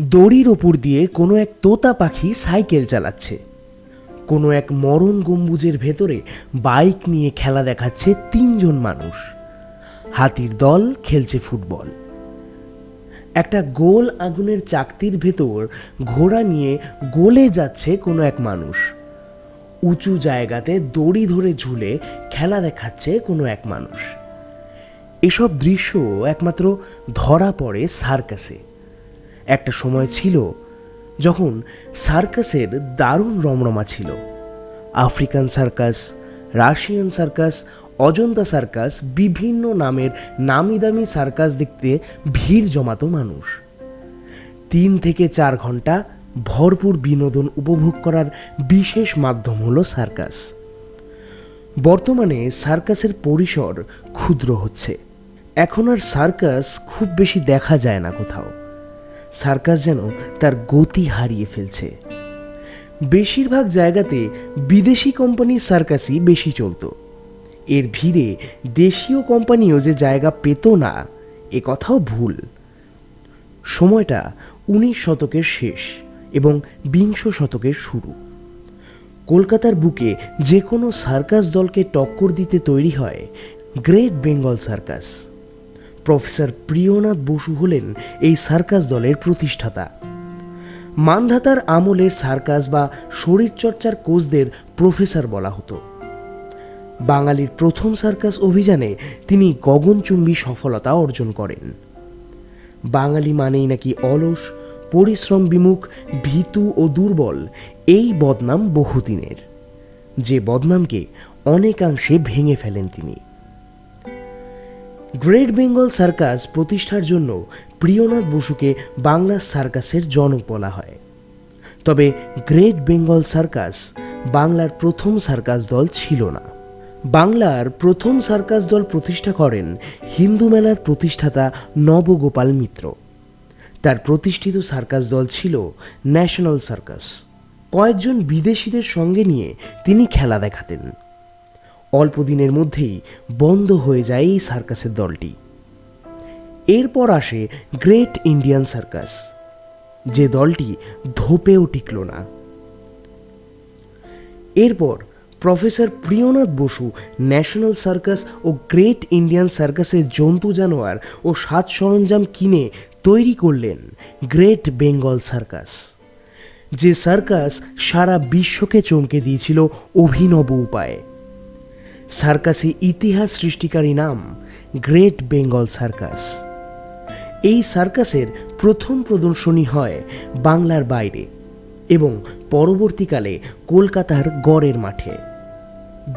দড়ির ওপর দিয়ে কোনো এক তোতা পাখি সাইকেল চালাচ্ছে। কোনো এক মরণ গম্বুজের ভেতরে বাইক নিয়ে খেলা দেখাচ্ছে তিনজন মানুষ। হাতির দল খেলছে ফুটবল। একটা গোল আগুনের চাকতির ভেতর ঘোড়া নিয়ে গোলে যাচ্ছে কোনো এক মানুষ। উঁচু জায়গাতে দড়ি ধরে ঝুলে খেলা দেখাচ্ছে কোনো এক মানুষ। এসব দৃশ্য একমাত্র ধরা পড়ে সার্কাসে। একটা সময় ছিল যখন সার্কাসের দারুণ রমরমা ছিল। African circus, Russian circus, Ajanta circus, বিভিন্ন নামের নামি দামি সার্কাস দেখতে ভিড় জমাতো মানুষ। তিন থেকে চার ঘণ্টা ভরপুর বিনোদন উপভোগ করার বিশেষ মাধ্যম হলো সার্কাস। বর্তমানে সার্কাসের পরিসর ক্ষুদ্র হচ্ছে। এখন আর সার্কাস খুব বেশি দেখা যায় না কোথাও। সার্কাস যেন তার গতি হারিয়ে ফেলছে। বেশিরভাগ জায়গাতে বিদেশি কোম্পানির সার্কাসই বেশি চলতো। এর ভিড়ে দেশীয় কোম্পানিও যে জায়গা পেত না, এ কথাও ভুল। সময়টা উনিশ শতকের শেষ এবং বিংশ শতকের শুরু। কলকাতার বুকে যে কোনো সার্কাস দলকে টক্কর দিতে তৈরি হয় Great Bengal Circus. Professor Priyanath Basu হলেন এই সার্কাস দলের প্রতিষ্ঠাতা। মানধাতার আমলের সার্কাস বা শরীরচর্চার কোচদের প্রফেসর বলা হতো। বাঙালির প্রথম সার্কাস অভিযানে তিনি গগনচুম্বী সফলতা অর্জন করেন। বাঙালি মানেই নাকি অলস, পরিশ্রম বিমুখ, ভীতু ও দুর্বল, এই বদনাম বহুদিনের। যে বদনামকে অনেকাংশে ভেঙে ফেলেন তিনি। গ্রেট বেঙ্গল সার্কাস প্রতিষ্ঠার জন্য প্রিয়নাথ বসুকে বাংলা সার্কাসের জনক বলা হয়। তবে গ্রেট বেঙ্গল সার্কাস বাংলার প্রথম সার্কাস দল ছিল না। বাংলার প্রথম সার্কাস দল প্রতিষ্ঠা করেন হিন্দু মেলার প্রতিষ্ঠাতা নবগোপাল মিত্র। তার প্রতিষ্ঠিত সার্কাস দল ছিল ন্যাশনাল সার্কাস। কয়েকজন বিদেশিদের সঙ্গে নিয়ে তিনি খেলা দেখাতেন। অল্প দিনের মধ্যেই বন্ধ হয়ে যায় এই সার্কাসের দলটি। এরপর আসে গ্রেট ইন্ডিয়ান সার্কাস, যে দলটি ধোপেও টিকল না। এরপর professor Priyanath Basu National Circus ও গ্রেট ইন্ডিয়ান সার্কাসের জন্তু জানোয়ার ও সাজ সরঞ্জাম কিনে তৈরি করলেন গ্রেট বেঙ্গল সার্কাস, যে সার্কাস সারা বিশ্বকে চমকে দিয়েছিল অভিনব উপায়ে। সার্কাসে ইতিহাস সৃষ্টিকারী নাম গ্রেট বেঙ্গল সার্কাস। এই সার্কাসের প্রথম প্রদর্শনী হয় বাংলার বাইরে এবং পরবর্তীকালে কলকাতার গড়ের মাঠে।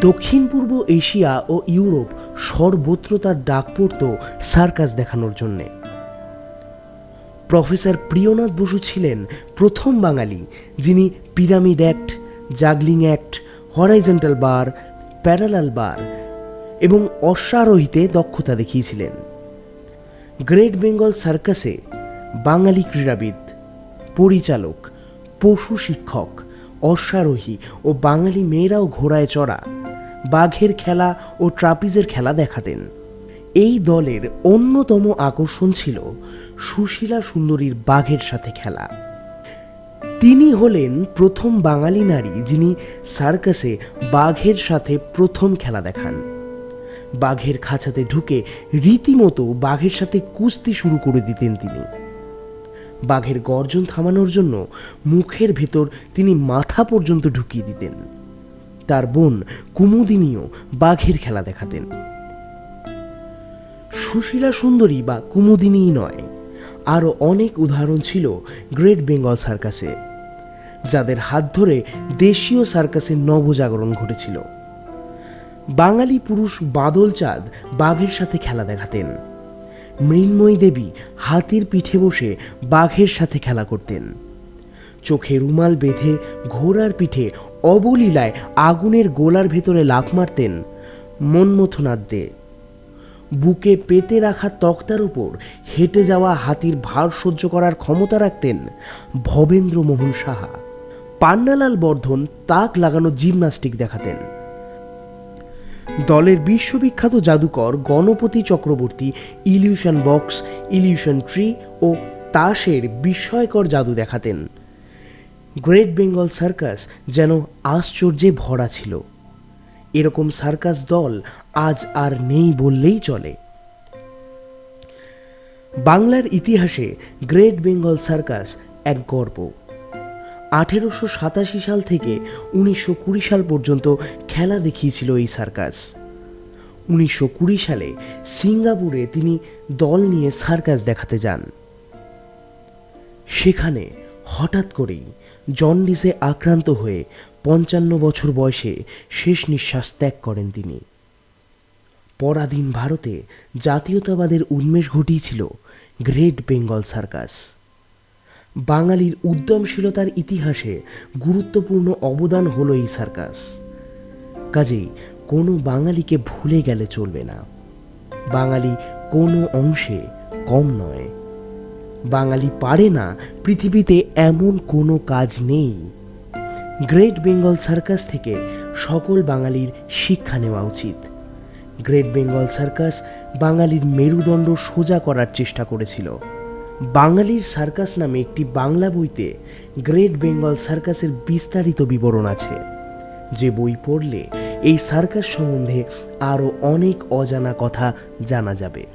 দক্ষিণ পূর্ব এশিয়া ও ইউরোপ সর্বত্র তার ডাক পড়ত সার্কাস দেখানোর জন্যে। প্রফেসর প্রিয়নাথ বসু ছিলেন প্রথম বাঙালি, যিনি pyramid act, juggling act, horizontal bar parallel bar এবং অশ্বারোহীতে দক্ষতা দেখিয়েছিলেন। গ্রেট বেঙ্গল সার্কাসে বাঙালি ক্রীড়াবিদ, পরিচালক, পশু শিক্ষক, অশ্বারোহী ও বাঙালি মেয়েরাও ঘোড়ায় চড়া, বাঘের খেলা ও ট্রাপিজের খেলা দেখাতেন। এই দলের অন্যতম আকর্ষণ ছিল সুশীলা সুন্দরীর বাঘের সাথে খেলা। তিনি হলেন প্রথম বাঙালি নারী যিনি সার্কাসে বাঘের সাথে প্রথম খেলা দেখান। বাঘের খাঁচাতে ঢুকে রীতিমতো বাঘের সাথে কুস্তি শুরু করে দিতেন তিনি। বাঘের গর্জন থামানোর জন্য মুখের ভেতর তিনি মাথা পর্যন্ত ঢুকিয়ে দিতেন। তার বোন কুমুদিনীও বাঘের খেলা দেখাতেন। সুশীলা সুন্দরী বা কুমুদিনীই নয়, আরও অনেক উদাহরণ ছিল গ্রেট বেঙ্গল সার্কাসে। যাদের হাত ধরে দেশীয় সার্কাসের নবজাগরণ ঘটেছিল। বাঙালি পুরুষ বাদল চাঁদ বাঘের সাথে খেলা দেখাতেন। মৃন্ময়ী দেবী হাতির পিঠে বসে বাঘের সাথে খেলা করতেন। চোখে রুমাল বেঁধে ঘোড়ার পিঠে অবলীলায় আগুনের গোলার ভেতরে লাফ মারতেন মন্মথনাথ দে। বুকে পেতে রাখা তক্তার উপর হেঁটে যাওয়া হাতির ভার সহ্য করার ক্ষমতা রাখতেন ভবেন্দ্রমোহন সাহা। পান্নালাল বর্ধন তাক লাগানো জিমনাস্টিক দেখাতেন। দলের বিশ্ববিখ্যাত জাদুকর Ganapati Chakraborty, illusion box, illusion tree ও তাসের বিস্ময়কর জাদু দেখাতেন। গ্রেট বেঙ্গল সার্কাস যেন আশ্চর্যে ভরা ছিল। এরকম সার্কাস দল আজ আর নেই বললেই চলে। বাংলার ইতিহাসে গ্রেট বেঙ্গল সার্কাস এক গর্ব। আঠেরোশো সাতাশি সাল থেকে উনিশশো কুড়ি সাল পর্যন্ত খেলা দেখিয়েছিল এই সার্কাস। উনিশশো কুড়ি সালে সিঙ্গাপুরে তিনি দল নিয়ে সার্কাস দেখাতে যান। সেখানে হঠাৎ করেই জন্ডিসে আক্রান্ত হয়ে পঞ্চান্ন বছর বয়সে শেষ নিঃশ্বাস ত্যাগ করেন তিনি। পরাধীন ভারতে জাতীয়তাবাদের উন্মেষ ঘটিয়েছিল গ্রেট বেঙ্গল সার্কাস। বাঙালির উদ্যমশীলতার ইতিহাসে গুরুত্বপূর্ণ অবদান হলো এই সার্কাস। কাজেই কোনো বাঙালিকে ভুলে গেলে চলবে না। বাঙালি কোনো অংশে কম নয়। বাঙালি পারে না পৃথিবীতে এমন কোনো কাজ নেই। গ্রেট বেঙ্গল সার্কাস থেকে সকল বাঙালির শিক্ষা নেওয়া উচিত। গ্রেট বেঙ্গল সার্কাস বাঙালির মেরুদণ্ড সোজা করার চেষ্টা করেছিল। বাঙালির সার্কাস নামে একটি বাংলা বইতে গ্রেট বেঙ্গল সার্কাসের বিস্তারিত বিবরণ আছে। যে বই পড়লে এই সার্কাস সম্বন্ধে আরও অনেক অজানা কথা জানা যাবে।